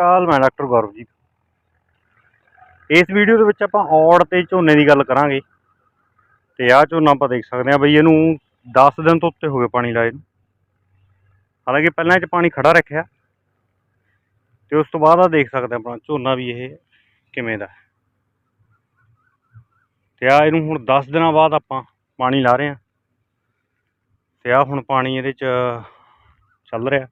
ਅਕਾਲ ਮੈਂ ਡਾਕਟਰ ਗੌਰਵ ਜੀ ਇਸ ਵੀਡੀਓ ਦੇ ਵਿੱਚ ਆਪਾਂ ਔੜ ਤੇ ਝੋਨੇ ਦੀ ਗੱਲ ਕਰਾਂਗੇ। ਤੇ ਆਹ ਝੋਨਾ ਆਪਾਂ ਦੇਖ ਸਕਦੇ ਹਾਂ ਬਈ ਇਹਨੂੰ 10 ਦਿਨ ਤੋਂ ਉੱਤੇ ਹੋ ਗਏ ਪਾਣੀ ਲਾਏ ਨੂੰ। ਹਾਲਾਂਕਿ ਪਹਿਲਾਂ ਇਹ 'ਚ ਪਾਣੀ ਖੜਾ ਰੱਖਿਆ। ਤੇ ਉਸ ਤੋਂ ਬਾਅਦ ਆ ਦੇਖ ਸਕਦੇ ਹਾਂ ਆਪਣਾ ਝੋਨਾ ਵੀ ਇਹ ਕਿਵੇਂ ਦਾ। ਹੈ। ਤੇ ਆ ਇਹਨੂੰ ਹੁਣ 10 ਦਿਨਾਂ ਬਾਅਦ ਆਪਾਂ ਪਾਣੀ ਲਾ ਰਹੇ ਹਾਂ। ਤੇ ਆ ਹੁਣ ਪਾਣੀ ਇਹਦੇ 'ਚ ਚੱਲ ਰਿਹਾ।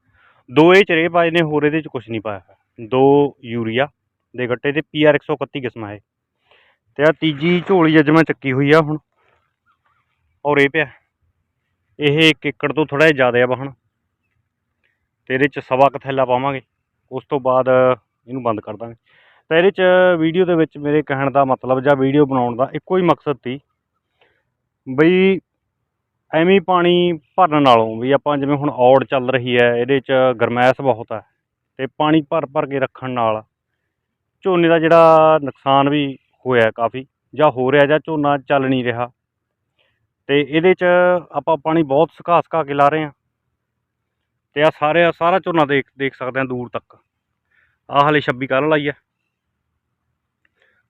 ਦੋ ਇਹ ਚਰੇ ਪਾਏ ਨੇ, ਹੋਰ ਇਹਦੇ 'ਚ ਕੁਝ ਨਹੀਂ ਪਾਇਆ ਹੋਇਆ। ਦੋ ਯੂਰੀਆ ਦੇ ਗੱਟੇ ਤੇ ਪੀਆਰ 131 ਕਿਸਮਾਂ ਹੈ ਤੇ ਆ ਤੀਜੀ ਝੋਲੀ ਅੱਜ ਮੈਂ ਚੱਕੀ ਹੋਈ ਆ ਹੁਣ। ਔਰ ਇਹ ਪਿਆ। ਇਹ 1 ਏਕੜ ਤੋਂ ਥੋੜਾ ਜਿਹਾ ਜ਼ਿਆਦਾ ਆ ਵਾਹਣ। ਤੇ ਇਹਦੇ 'ਚ ਸਵਾ ਕੁ ਥੈਲਾ ਪਾਵਾਂਗੇ। ਉਸ ਤੋਂ ਬਾਅਦ ਇਹਨੂੰ ਬੰਦ ਕਰ ਦਾਂਗੇ। ਤਾਂ ਇਹਦੇ 'ਚ ਵੀਡੀਓ ਦੇ ਵਿੱਚ ਮੇਰੇ ਕਹਿਣ ਦਾ ਮਤਲਬ ਜਾਂ ਵੀਡੀਓ ਬਣਾਉਣ ਦਾ ਇੱਕੋ ਹੀ ਮਕਸਦ ਸੀ। ਬਈ ਐਵੇਂ ਪਾਣੀ ਭਰਨ ਨਾਲੋਂ ਵੀ ਆਪਾਂ ਜਿਵੇਂ ਹੁਣ ਔੜ ਚੱਲ ਰਹੀ ਹੈ, ਇਹਦੇ 'ਚ ਗਰਮੈਸ਼ ਬਹੁਤ ਹੈ ਤੇ ਪਾਣੀ ਭਰ ਭਰ ਕੇ ਰੱਖਣ ਨਾਲ ਝੋਨੇ ਦਾ ਜਿਹੜਾ ਨੁਕਸਾਨ ਵੀ ਹੋਇਆ ਕਾਫੀ, ਜਾਂ ਹੋ ਰਿਹਾ ਜਾਂ ਝੋਨਾ ਚੱਲ ਨਹੀਂ ਰਿਹਾ। ਤੇ ਇਹਦੇ 'ਚ ਆਪਾਂ ਪਾਣੀ ਬਹੁਤ ਸੁਕਾ ਸੁਕਾ ਕੇ ਲਾ ਰਹੇ ਹਾਂ। ਤੇ ਆ ਸਾਰੇ, ਸਾਰਾ ਝੋਨਾ ਦੇਖ ਦੇਖ ਸਕਦੇ ਹਾਂ ਦੂਰ ਤੱਕ। ਆ ਹਲੇ 26 ਕੱਲ੍ਹ ਲਾਈ ਹੈ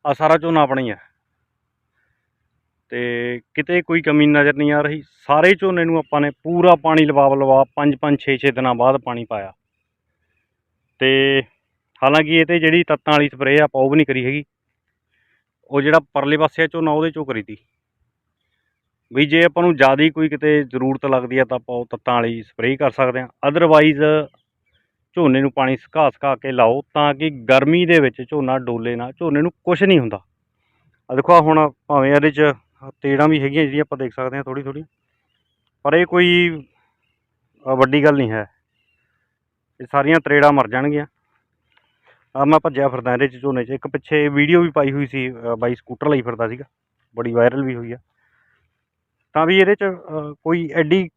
ਆ। ਸਾਰਾ ਝੋਨਾ ਆਪਣਾ ਹੀ ਹੈ ਤੇ ਕਿਤੇ ਕੋਈ ਕਮੀ ਨਜ਼ਰ ਨਹੀਂ ਆ ਰਹੀ। ਸਾਰੇ ਝੋਨੇ ਨੂੰ ਆਪਾਂ ਨੇ ਪੂਰਾ ਪਾਣੀ ਲਵਾ ਲਵਾ 5 5 6 6 ਦਿਨਾਂ ਬਾਅਦ ਪਾਣੀ ਪਾਇਆ। ਤੇ ਹਾਲਾਂਕਿ ਇਹ ਤੇ ਜਿਹੜੀ ਤੱਤਾਂ ਵਾਲੀ ਸਪਰੇਅ ਆਪਾਂ ਉਹ ਵੀ ਨਹੀਂ ਕਰੀ ਹੈਗੀ। ਉਹ ਜਿਹੜਾ ਪਰਲੇ ਪਾਸੇ ਆ ਝੋਨਾ ਉਹਦੇ ਚੋਂ ਕਰੀ ਤੀ। ਵੀ ਜੇ ਆਪਾਂ ਨੂੰ ਜ਼ਿਆਦਾ ਕੋਈ ਕਿਤੇ ਜ਼ਰੂਰਤ ਲੱਗਦੀ ਆ, ਤਾਂ ਆਪਾਂ ਉਹ ਤੱਤਾਂ ਵਾਲੀ ਸਪਰੇਅ ਕਰ ਸਕਦੇ ਹਾਂ ਅਦਰਵਾਈਜ਼ ਝੋਨੇ ਨੂੰ ਪਾਣੀ ਸੁਕਾ ਸੁਕਾ ਕੇ ਲਾਓ, ਤਾਂ ਕਿ ਗਰਮੀ ਦੇ ਵਿੱਚ ਝੋਨਾ ਡੋਲੇ ਨਾ, ਝੋਨੇ ਨੂੰ ਕੁਝ ਨਹੀਂ ਹੁੰਦਾ। ਆ ਦੇਖੋ ਹੁਣ ਭਾਵੇਂ ਇਹਦੇ 'ਚ ਤੇੜਾਂ ਵੀ ਹੈਗੀਆਂ ਜਿਹੜੀਆਂ ਆਪਾਂ ਦੇਖ ਸਕਦੇ ਹਾਂ ਥੋੜੀ ਥੋੜੀ ਪਰ ਇਹ ਕੋਈ ਵੱਡੀ ਗੱਲ ਨਹੀਂ ਹੈ। ਇਹ ਸਾਰੀਆਂ ਤਰੇੜਾਂ ਮਰ ਜਾਣਗੀਆਂ। ਆ ਮੈਂ ਭੱਜਿਆ ਫਿਰਦਾ ਇਹਦੇ 'ਚ ਝੋਨੇ 'ਚ। ਇੱਕ ਪਿੱਛੇ ਵੀਡੀਓ ਵੀ ਪਾਈ ਹੋਈ ਸੀ ਬਾਈ ਸਕੂਟਰ ਲਈ ਫਿਰਦਾ ਸੀਗਾ। ਬੜੀ ਵਾਇਰਲ ਵੀ ਹੋਈ ਆ। ਤਾਂ ਵੀ ਇਹਦੇ 'ਚ ਕੋਈ ਐਡੀ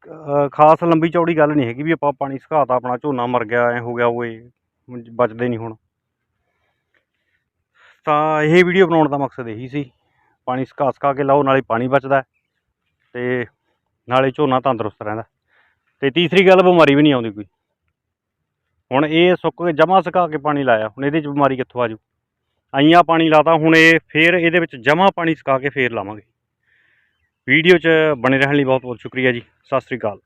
ਖਾਸ ਲੰਬੀ ਚੌੜੀ ਗੱਲ ਨਹੀਂ ਹੈਗੀ ਵੀ ਆਪਾਂ ਪਾਣੀ ਸੁਕਾਤਾ ਆਪਣਾ ਝੋਨਾ ਮਰ ਗਿਆ, ਐ ਹੋ ਗਿਆ ਓਏ ਬਚਦੇ ਨਹੀਂ ਹੁਣ। ਤਾਂ ਇਹ ਵੀਡੀਓ ਬਣਾਉਣ ਦਾ ਮਕਸਦ ਇਹੀ ਸੀ। ਪਾਣੀ ਸੁਕਾ ਸੁਕਾ ਕੇ ਲਾਓ, ਨਾਲੇ ਪਾਣੀ ਬਚਦਾ ਹੈ ਤੇ ਨਾਲੇ ਝੋਨਾ ਤੰਦਰੁਸਤ ਰਹਿੰਦਾ ਤੇ ਤੀਸਰੀ ਗੱਲ, ਬਿਮਾਰੀ ਵੀ ਨਹੀਂ ਆਉਂਦੀ ਕੋਈ। ਹੁਣ ਇਹ ਸੁੱਕ ਕੇ ਜਮਾ ਸੁਕਾ ਕੇ ਪਾਣੀ ਲਾਇਆ, ਹੁਣ ਇਹਦੇ 'ਚ ਬਿਮਾਰੀ ਕਿੱਥੋਂ ਆਜੂ ਆਈਆਂ ਪਾਣੀ ਲਾਤਾ, ਹੁਣ ਇਹ ਫੇਰ ਇਹਦੇ ਵਿੱਚ ਜਮਾ ਪਾਣੀ ਸੁਕਾ ਕੇ ਫੇਰ ਲਾਵਾਂਗੇ। ਵੀਡੀਓ 'ਚ ਬਣੇ ਰਹਿਣ ਲਈ ਬਹੁਤ ਬਹੁਤ ਸ਼ੁਕਰੀਆ ਜੀ, ਸਤਿ ਸ੍ਰੀ ਅਕਾਲ।